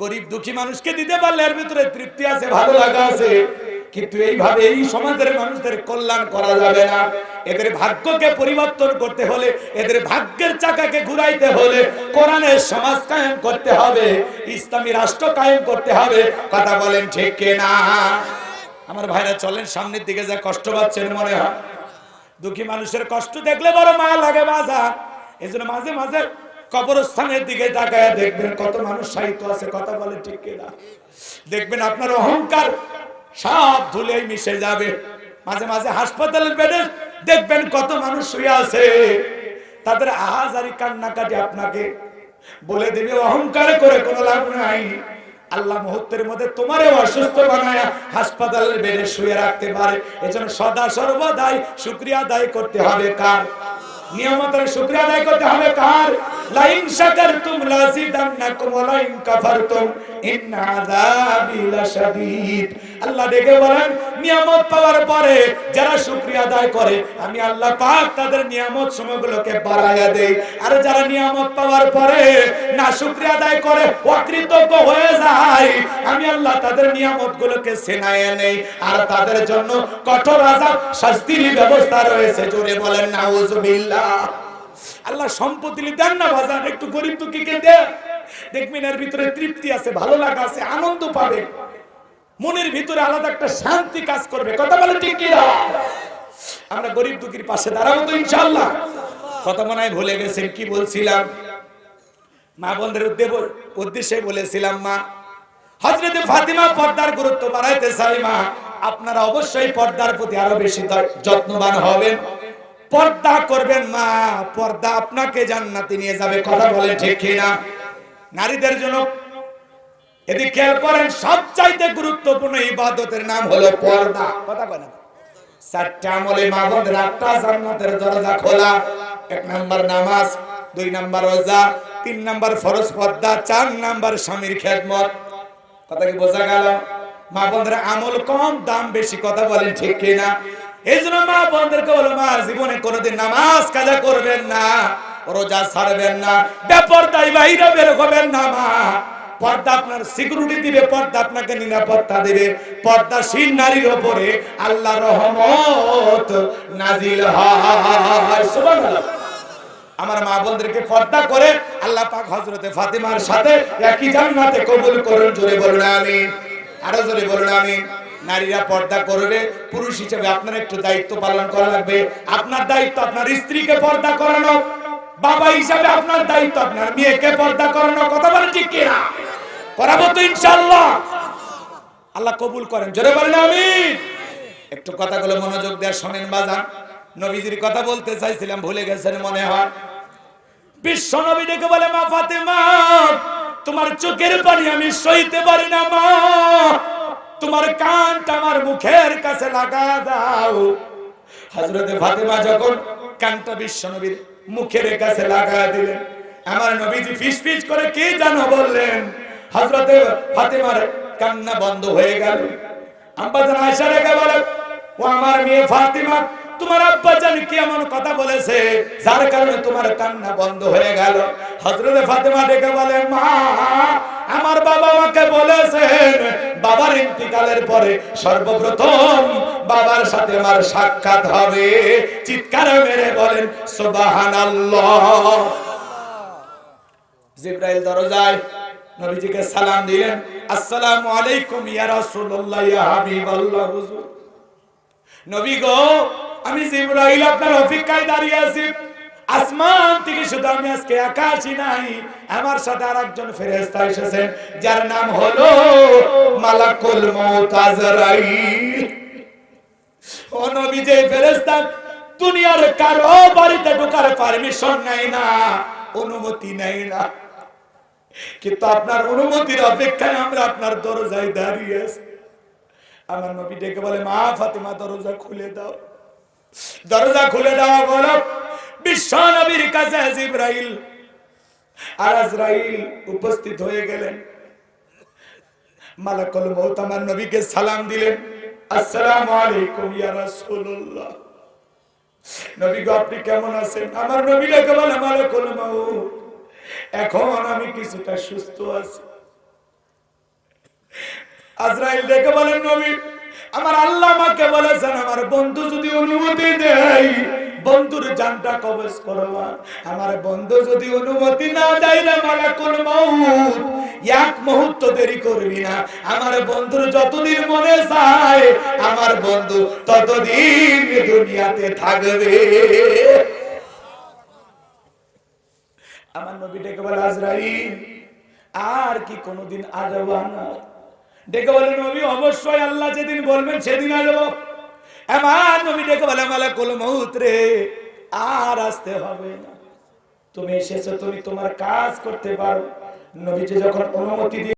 গরিব দুঃখী মানুষকে দিতে পারলে এর ভিতরে তৃপ্তি আছে, ভালো লাগা আছে। কিন্তু এইভাবে এই সমাজের মানুষদের কল্যাণ করা যাবে না। এদের ভাগ্যকে পরিবর্তন করতে হলে, এদের ভাগ্যের চাকাকে ঘুরাইতে হলে কোরআনের সমাজ কায়েম করতে হবে, ইসলামী রাষ্ট্র কায়েম করতে হবে। কথা বলেন ঠিক কিনা? আমার ভাইরা চলেন, সামনের দিকে যা কষ্ট পাচ্ছেন মনে হয়। দুঃখী মানুষের কষ্ট দেখলে বড় মায়া লাগে বাজার। এই মাঝে মাঝে কবরস্থানের দিকে তাকায় দেখবেন কত মানুষ সাহিত্য আছে, কথা বলে ঠিক কিনা? দেখবেন আপনার অহংকার সব ধুলে মিশে যাবে। মাঝে মাঝে হাসপাতালের বেডে দেখবেন কত মানুষ শুয়ে আছে। তাদের আহাজারি কান্নাকাটি আপনাকে বলে দিবে, অহংকার করে কোনো লাভ নাই। আল্লাহ মুহূর্তের মধ্যে তোমারে অসুস্থ বানায় হাসপাতালের বেডে শুয়ে রাখতে পারে। এজন্য সদা সর্বদাই শুক্রিয়া আদায় করতে হবে। কার? নিয়মতের শুক্রিয়া আদায় করতে হবে কার? লাইন শাকারতুম লাযিদান্নাকুম ওয়া লাইন কাফারতুম ইন্না আযাবি লাশাদীদ। আল্লাহ ডেকে বলেন, নিয়ামত পাওয়ার পরে যারা শুকরিয়া আদায় করে, আমি আল্লাহ পাক তাদের নিয়ামত সময়গুলোকে বাড়ায়া দেই। আর যারা নিয়ামত পাওয়ার পরে না শুকরিয়া আদায় করে, অকৃতজ্ঞ হয়ে যায় আমি আল্লাহ তাদের নিয়ামত গুলোকে সেনায় নেই। আর তাদের জন্য কঠোর আযাব, শাস্তির ব্যবস্থা রয়েছে। জোরে বলেন নাউজুবিল্লাহ আল্লাহ সম্পত্তি দেন না বাজান একটু গরিব দুঃখীকে দে দেখবেন এর ভিতরে তৃপ্তি আছে, ভালো লাগা আছে, আনন্দ পাবে। মনের ভিতরে আলাদা একটা শান্তি কাজ করবে। কথা বলে ঠিক কি? আমরা গরিব দুঃখীর পাশে দাঁড়াবো তো ইনশাআল্লাহ। কথা মনে হয় ভুলে গেছেন, কি বলছিলাম? মা উদ্দে- উদ্দেশ্যে বলেছিলাম, মা হজরতে ফাতিমা পর্দার গুরুত্ব বাড়াইতে চাই, মা। আপনারা অবশ্যই পর্দার প্রতি আরও বেশি যত্নবান হবেন। পর্দা করবেন, মা। পর্দা আপনাকে জান্নাতে নিয়ে যাবে, কথা বলেন ঠিক কিনা? নারীদের জন্য এদিকে খেয়াল করেন, সবচাইতে গুরুত্বপূর্ণ ইবাদতের নাম হলো পর্দা। কথা বলেন চারটা আমলে মা বোনদের আটটা জান্নাতের দরজা খোলা, এক নাম্বার নামাজ দুই নাম্বার রোজা, তিন নাম্বার ফরজ পর্দা, চার নাম্বার স্বামীর খেদমত। কথা কি বোঝা গেল? মা বোনদের আমল কম, দাম বেশি কথা বলেন ঠিক কিনা? এই জন্য মা বোনদেরকে বলো, মা, জীবনে কোনোদিন নামাজ কাজা করবেন না, রোজা ছাড়বেন না বেপরদাই বাইরে বের হবেন না, মা। পর্দা আপনার সিকিউরিটি দিবে, পর্দা আপনাকে নিরাপত্তা দিবে। পর্দাশীল নারীর উপরে আল্লাহ রহমত নাজিল হয়। সুবহানাল্লাহ। আমার মা বোনদেরকে পর্দা করে আল্লাহ পাক হযরতে ফাতিমার সাথে একই জান্নাতে কবুল করুন, জোরে বলুন, আমিন। আরও জোরে বলুন, আমিন। নারীরা পর্দা করবে, পুরুষ হিসেবে আপনার একটু দায়িত্ব পালন করা লাগবে। আপনার দায়িত্ব আপনার স্ত্রীকে পর্দা করানো, বাবা হিসাবে আপনার দায়িত্ব আপনার মেয়েকে পর্দা করানো, কথা বলে ঠিক কিনা? করাবো তো ইনশাআল্লাহ। আল্লাহ কবুল করেন, জোরে বলেন, আমিন। একটু কথাগুলো মনোযোগ দেওয়া শোনেন, বাজান। নবীজির কথা বলতে চাইছিলাম, ভুলে গেছেন মনে হয়। বিশ্ব নবী ডেকে বলে, মা ফাতেমা, তোমার চোখের পানি আমি সইতে পারি না, মা। তোমার কানটা আমার মুখের কাছে লাগা দাও। হযরতে ফাতেমা যখন কানটা বিশ্ব নবীর মুখের কাছে লাগা দিলেন, আমার নবীজি ফিস ফিস করে কে জানো বললেন, হযরতে ফাতেমার কান্না বন্ধ হয়ে গেল। আব্বা জান আয়েশা রেখে বলে, ও আমার মেয়ে ফাতিমা তোমার আব্বা জান কি এমন কথা বলেছে? যার কারণে তোমার কান্না বন্ধ হয়ে গেল। হযরতে ফাতিমা ডেকে বলে, মা, আমার বাবা আমাকে বলেছেন, বাবার ইন্তিকালের পরে সর্বপ্রথম বাবার সাথে আমার সাক্ষাৎ হবে। চিৎকার মেরে বলেন, সুবহানাল্লাহ। জিব্রাইল দরজায় নবীজিকে সালাম দিলেন, আসসালামু আলাইকুম ইয়া রাসূলুল্লাহ, ইয়া হাবিবাল্লাহ, হুজুর। নবী গো আমি জিব্রাইল আপনার অপেক্ষায় দাঁড়িয়ে আছি। আসমান থেকে শুধু আমি আজকে আসি নাই, আমার সাথে আর একজন ফেরেশতা এসেছেন যার নাম হলো মালাকুল মউত আজরাইল। ও নবী, যে ফেরেশতা দুনিয়ার কারও বাড়িতে ঢোকার পারমিশন নাই না, অনুমতি নেই না। কিন্তু আপনার অনুমতির অপেক্ষায় আমরা আপনার দরজায় দাঁড়িয়ে আছি। আমার নবী ডেকে বলে, মা ফাতেমা, দরজা খুলে দাও। দরজা খুলে দেওয়া বলো। বিশ্ব নবীর কাছে জিব্রাইল। আর আজরাইল উপস্থিত হয়ে গেলেন। মালাকুল মউত আমার নবীকে সালাম দিলেন। আসসালামু আলাইকুম ইয়া রাসূলুল্লাহ। নবী গো আপনি কেমন আছেন? আমার নবী ডেকে বলে, মালাকুল মউত, এখন আমি কিছুটা সুস্থ আছি। আজরাইল দেখে বলেন, নবী আমার আল্লাহ আমাকে বলেছেন, আমার বন্ধু যদি অনুমতি দেয়, বন্ধুর জানটা কবজ করবা। আমার বন্ধু যদি অনুমতি না দেয় রে মালাকুল মাউত, এক মুহূর্ত দেরি করবি না। আমার বন্ধুর যতদিন মনে চায় আমার বন্ধু ততদিন দুনিয়াতে থাকবে। আমার নবী ডেকে বলে, আজরাইল, আর কি কোনোদিন আসব না। ডেকে বলে, নবী, অবশ্যই আল্লাহ যেদিন বলবেন সেদিন আসব। এমন নবী ডেকে বলে, মালাকুল মৌত রে, আর আসতে হবে না। তুমি এসেছ, তুমি তোমার কাজ করতে পারো। নবীজি যখন অনুমতি দিয়ে